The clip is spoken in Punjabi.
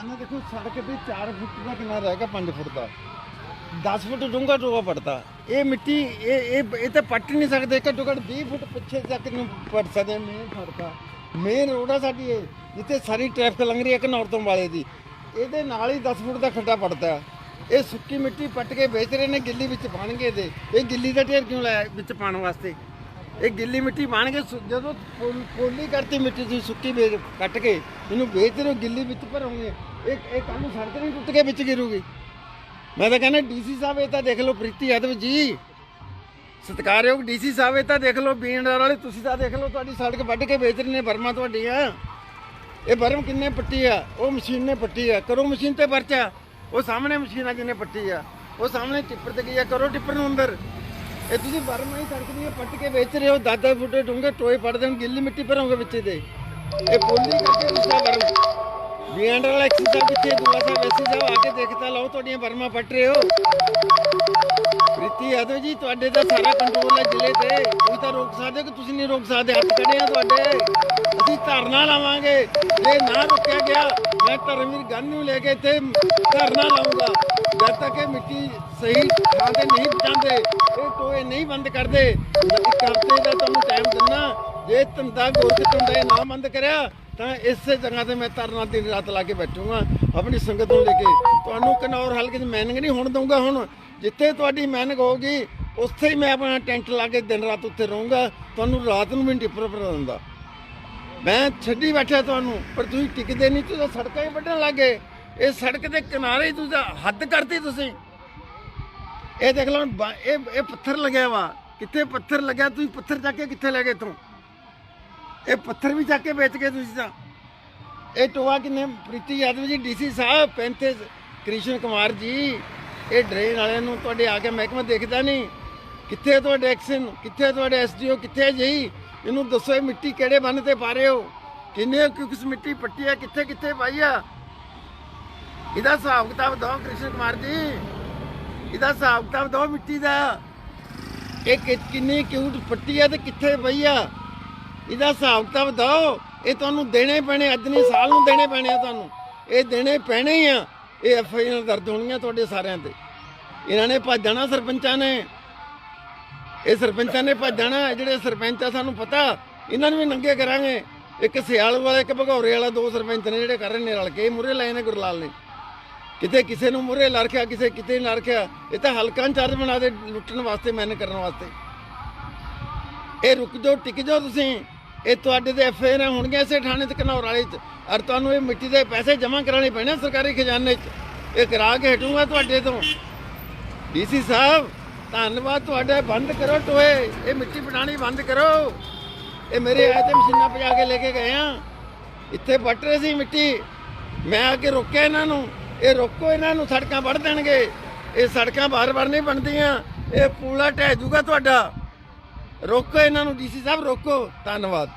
ਸਾਹਮਣੇ ਦੇਖੋ ਸੜਕ ਤੇ 4 ਫੁੱਟ ਦਾ ਕਿਨਾਰਾ ਹੈਗਾ ਗਿਆ 5 ਫੁੱਟ ਦਾ। 10 ਫੁੱਟ ਡੂੰਘਾ ਟੋਆ ਪੜਦਾ। ਇਹ ਮਿੱਟੀ, ਇਹ ਇਹ ਇਹ ਤਾਂ ਪੱਟ ਨਹੀਂ ਸਕਦੇ ਘੱਟੋ ਘੱਟ 20 ਫੁੱਟ ਪਿੱਛੇ ਤੱਕ ਨੂੰ ਪੜ ਸਕਦੇ ਮੇਨ ਫੜਦਾ ਮੇਨ ਰੋਡ ਆ ਸਾਡੀ ਇਹ, ਜਿੱਥੇ ਸਾਰੀ ਟ੍ਰੈਫਿਕ ਲੰਘ ਰਹੀ ਹੈ ਘਨੌਰ ਤੋਂ ਵਾਲੇ ਦੀ। ਇਹਦੇ ਨਾਲ ਹੀ 10 ਫੁੱਟ ਦਾ ਖੱਡਾ ਪੜਦਾ ਇਹ ਸੁੱਕੀ ਮਿੱਟੀ ਪੱਟ ਕੇ ਵੇਚ ਰਹੇ ਨੇ, ਗਿੱਲੀ ਵਿੱਚ ਪਾਣਗੇ ਦੇ ਇਹ ਗਿੱਲੀ ਦਾ ਢੇਰ ਕਿਉਂ ਲਾਇਆ, ਵਿੱਚ ਪਾਣ ਵਾਸਤੇ? ਇਹ ਗਿੱਲੀ ਮਿੱਟੀ ਪਾਣਗੇ ਜਦੋਂ ਪੋਲ- ਪੋਲੀ ਕਰਤੀ ਮਿੱਟੀ ਦੀ ਸੁੱਕੀ ਵੇਚ ਕੱਟ ਕੇ, ਇਹਨੂੰ ਵੇਚ ਰਹੇ ਹੋ ਗਿੱਲੀ ਵਿੱਚ ਭਰੋਗੇ ਇਹ ਇਹ ਕੱਲ ਨੂੰ ਸੜਕ ਨਹੀਂ ਟੁੱਟ ਕੇ ਵਿੱਚ ਗਿਰੂਗੀ। ਮੈਂ ਤਾਂ ਕਹਿੰਦਾ ਡੀਸੀ ਸਾਹਿਬ ਇਹ ਤਾਂ ਦੇਖ ਲਓ ਪ੍ਰੀਤੀ ਯਾਦਵ ਜੀ। ਸਤਿਕਾਰਯੋਗ ਡੀਸੀ ਸਾਹਿਬ ਇਹ ਤਾਂ ਦੇਖ ਲਓ ਬੀਐਨਆਰ ਵਾਲੇ ਤੁਸੀਂ ਤਾਂ ਦੇਖ ਲਓ, ਤੁਹਾਡੀ ਸੜਕ ਵੱਢ ਕੇ ਵੇਚ ਰਹੇ ਨੇ ਬਰਮਾ ਤੁਹਾਡੀਆਂ। ਇਹ ਬਰਮ ਕਿੰਨੇ ਪੱਟੀ ਆ? ਉਹ ਮਸ਼ੀਨ ਨੇ ਪੱਟੀ ਆ। ਕਰੋ ਮਸ਼ੀਨ ਤੇ ਪਰਚਾ। ਉਹ ਸਾਹਮਣੇ ਮਸ਼ੀਨ ਆ ਜਿਹਨੇ ਪੱਟੀ ਆ। ਉਹ ਸਾਹਮਣੇ ਟਿੱਪਰ ਤੇ ਗਈ ਆ। ਕਰੋ ਟਿੱਪਰ ਨੂੰ ਅੰਦਰ। ਇਹ ਤੁਸੀਂ ਬਰਮਾ ਸੜਕ ਦੀ ਇਹ ਪੱਟ ਕੇ ਵੇਚ ਰਹੇ ਹੋ, ਦਾਦਾ ਫੁੱਟੇ ਡੂੰਘੇ ਟੋਏ ਪੜ ਦੇਣ, ਗਿੱਲੀ ਮਿੱਟੀ ਭਰੋਗੇ ਵਿੱਚ ਦੇ ਇਹ ਬੋਲੀ ਕਰਕੇ ਤੁਸੀਂ ਬਰਮ ਬੀਐਂਡ ਵਾਲਾ ਐਕਸੀ ਸਾਹਿਬ ਪਿੱਛੇ ਦੂਆ ਸਾਹਿਬ ਐਸੀ ਸਾਹਿਬ ਆ ਕੇ ਦੇਖਤਾ, ਲਓ ਤੁਹਾਡੀਆਂ ਬਰਮਾ ਪੱਟ ਰਹੇ ਹੋ। ਪ੍ਰੀਤੀ ਯਾਦਵ ਜੀ, ਤੁਹਾਡੇ ਦਾ ਸਾਰਾ ਕੰਟਰੋਲ ਹੈ ਜ਼ਿਲ੍ਹੇ ਤੇ। ਤੁਸੀਂ ਤਾਂ ਰੋਕ ਸਕਦੇ ਕਿ ਤੁਸੀਂ ਨਹੀਂ ਰੋਕ ਸਕਦੇ, ਹੱਥ ਖੜੇ ਆ ਤੁਹਾਡੇ। ਅਸੀਂ ਧਰਨਾ ਲਾਵਾਂਗੇ। ਜੇ ਨਾ ਰੁਕਿਆ ਗਿਆ, ਮੈਂ ਧਰਮਵੀਰ ਗਾਂਧੀ ਨੂੰ ਲੈ ਕੇ ਇੱਥੇ ਧਰਨਾ ਲਾਉਂਗਾ ਜਦ ਤੱਕ ਇਹ ਮਿੱਟੀ ਸਹੀ ਥਾਂ ਤੇ ਨਹੀਂ ਪਹੁੰਚਾਉਂਦੇ ਇਹ ਟੋਏ ਨਹੀਂ ਬੰਦ ਕਰਦੇ ਇੱਕ ਦਾ ਤੁਹਾਨੂੰ ਟਾਈਮ ਦਿੰਨਾ ਜੇ ਧੰਦਾ ਗੋਰਖ ਧੰਦਾ ਨਾ ਬੰਦ ਕਰਿਆ, ਤਾਂ ਇਸੇ ਜਗ੍ਹਾ ਤੇ ਮੈਂ ਧਰਨਾ ਦਿਨ ਰਾਤ ਲਾ ਕੇ ਬੈਠੂਗਾ, ਆਪਣੀ ਸੰਗਤ ਨੂੰ ਲੈ ਕੇ। ਤੁਹਾਨੂੰ ਕਨੌਰ ਹਲਕੇ 'ਚ ਮੈਨਿੰਗ ਨਹੀਂ ਹੋਣ ਦਊਂਗਾ ਹੁਣ। ਜਿੱਥੇ ਤੁਹਾਡੀ ਮੈਨਿੰਗ ਹੋਊਗੀ, ਉੱਥੇ ਹੀ ਮੈਂ ਆਪਣਾ ਟੈਂਟ ਲਾ ਕੇ ਦਿਨ ਰਾਤ ਉੱਥੇ ਰਹੂੰਗਾ। ਤੁਹਾਨੂੰ ਰਾਤ ਨੂੰ ਵੀ ਟਿੱਪਰ ਪਰ ਦਿੰਦਾ। ਮੈਂ ਛੱਡੀ ਬੈਠਿਆ ਤੁਹਾਨੂੰ, ਪਰ ਤੁਸੀਂ ਟਿਕਦੇ ਨਹੀਂ, ਤੁਸੀਂ ਸੜਕਾਂ ਹੀ ਵੱਢਣ ਲੱਗੇ ਇਹ ਸੜਕ ਦੇ ਕਿਨਾਰੇ ਤੁਸੀਂ ਹੱਦ ਕਰਤੀ ਤੁਸੀਂ। ਇਹ ਦੇਖ ਲਓ ਇਹ ਇਹ ਪੱਥਰ ਲੱਗਿਆ ਵਾ। ਕਿੱਥੇ ਪੱਥਰ ਲੱਗਿਆ? ਤੁਸੀਂ ਪੱਥਰ ਚੱਕ ਕੇ ਕਿੱਥੇ ਲੈ ਗਏ ਤੂੰ ਇਹ ਪੱਥਰ ਵੀ ਚੱਕ ਕੇ ਵੇਚ ਗਏ ਤੁਸੀਂ ਤਾਂ। ਇਹ ਟੋਆ ਕਿੰਨੇ ਪ੍ਰੀਤੀ ਯਾਦਵ ਜੀ ਡੀਸੀ ਸਾਹਿਬ, ਪੈਂਤੇ ਕ੍ਰਿਸ਼ਨ ਕੁਮਾਰ ਜੀ। ਇਹ ਡਰੇਨ ਵਾਲਿਆਂ ਨੂੰ ਤੁਹਾਡੇ ਆ ਕੇ ਮਹਿਕਮਾ ਦੇਖਦਾ ਨਹੀਂ। ਕਿੱਥੇ ਤੁਹਾਡੇ ਐਕਸ਼ਨ? ਕਿੱਥੇ ਹੈ ਤੁਹਾਡੇ ਐਸਡੀਓ ਕਿੱਥੇ ਹੈ ਜੀ? ਇਹਨੂੰ ਦੱਸੋ, ਇਹ ਮਿੱਟੀ ਕਿਹੜੇ ਬੰਨ ਤੇ ਪਾ ਰਹੇ ਹੋ? ਕਿੰਨੇ ਕਿਸ ਮਿੱਟੀ ਪੱਟੀ ਆ? ਕਿੱਥੇ ਕਿੱਥੇ ਪਾਈ ਆ? ਇਹਦਾ ਹਿਸਾਬ ਕਿਤਾਬ ਦੋ ਕ੍ਰਿਸ਼ਨ ਕੁਮਾਰ ਜੀ। ਇਹਦਾ ਹਿਸਾਬ ਕਿਤਾਬ ਦੋ ਮਿੱਟੀ ਦਾ। ਇਹ ਕਿੰਨੀ ਕਿਊਟ ਪੱਟੀ ਆ ਤੇ ਕਿੱਥੇ ਪਈ ਆ? ਇਹਦਾ ਹਿਸਾਬ ਕਿਤਾਬ ਦਿਓ। ਇਹ ਤੁਹਾਨੂੰ ਦੇਣੇ ਪੈਣੇ ਅੱਜ ਨਹੀਂ ਸਾਲ ਨੂੰ ਦੇਣੇ ਪੈਣੇ ਆ ਤੁਹਾਨੂੰ। ਇਹ ਦੇਣੇ ਪੈਣੇ ਹੀ ਆ। ਇਹ ਐਫ ਆਈ ਆਰ ਦਰਜ ਹੋਣੀਆਂ ਤੁਹਾਡੇ ਸਾਰਿਆਂ ਤੇ। ਇਹਨਾਂ ਨੇ ਭੱਜਣਾ ਸਰਪੰਚਾਂ ਨੇ। ਇਹ ਸਰਪੰਚਾਂ ਨੇ ਭੱਜਣਾ। ਜਿਹੜੇ ਸਰਪੰਚ ਆ, ਸਾਨੂੰ ਪਤਾ। ਇਹਨਾਂ ਨੂੰ ਵੀ ਨੰਗੇ ਕਰਾਂਗੇ। ਇੱਕ ਸਿਆਲ ਵਾਲਾ, ਇੱਕ ਭਗੌਰੇ ਵਾਲਾ ਦੋ ਸਰਪੰਚ ਨੇ ਜਿਹੜੇ ਕਰ ਰਹੇ ਨੇ ਰਲ ਕੇ। ਮੁਰੇ ਲਾਏ ਨੇ ਗੁਰਲਾਲ ਨੇ। ਕਿਤੇ ਕਿਸੇ ਨੂੰ ਮੁਰੇ ਰੱਖਿਆ, ਕਿਸੇ ਕਿਤੇ ਨਹੀਂ ਰੱਖਿਆ, ਇਹ ਤਾਂ ਹਲਕਾ ਇੰਚਾਰਜ ਬਣਾ ਦੇ ਲੁੱਟਣ ਵਾਸਤੇ ਮੈਨ ਕਰਨ ਵਾਸਤੇ। ਇਹ ਰੁਕ ਜਾਓ, ਟਿਕ ਜਾਓ ਤੁਸੀਂ। ਇਹ ਤੁਹਾਡੇ ਦੇ ਐਫ ਆਈ ਆਰ ਹੋਣਗੀਆਂ ਇਸੇ ਥਾਣੇ ਤੇ, ਘਨੌਰ ਵਾਲੇ ਚ। ਔਰ ਤੁਹਾਨੂੰ ਇਹ ਮਿੱਟੀ ਦੇ ਪੈਸੇ ਜਮ੍ਹਾਂ ਕਰਾਣੇ ਪੈਣੇ ਸਰਕਾਰੀ ਖਜ਼ਾਨੇ ਚ। ਇਹ ਕਰਾ ਕੇ ਹਟੂਗਾ ਤੁਹਾਡੇ ਤੋਂ। ਡੀਸੀ ਸਾਹਿਬ, ਧੰਨਵਾਦ, ਤੁਹਾਡਾ ਬੰਦ ਕਰੋ ਟੋਏ। ਇਹ ਮਿੱਟੀ ਪਟਾਣੀ ਬੰਦ ਕਰੋ। ਇਹ ਮੇਰੇ ਆਏ ਤੇ ਮਸ਼ੀਨਾਂ ਪਜਾ ਕੇ ਲੈ ਕੇ ਗਏ ਆ। ਇੱਥੇ ਵੱਟ ਰਹੇ ਸੀ ਮਿੱਟੀ। ਮੈਂ ਆ ਕੇ ਰੋਕਿਆ ਇਹਨਾਂ ਨੂੰ। ਇਹ ਰੋਕੋ, ਇਹਨਾਂ ਨੂੰ ਸੜਕਾਂ ਵੱਢ ਦੇਣਗੇ। ਇਹ ਸੜਕਾਂ ਬਾਰ-ਬਾਰ ਨਹੀਂ ਬਣਦੀਆਂ। ਇਹ ਪੂਲਾ ਢਹਿ ਜਾਊਗਾ ਤੁਹਾਡਾ। ਰੋਕੋ ਇਹਨਾਂ ਨੂੰ, ਡੀਸੀ ਸਾਹਿਬ, ਰੋਕੋ। ਧੰਨਵਾਦ।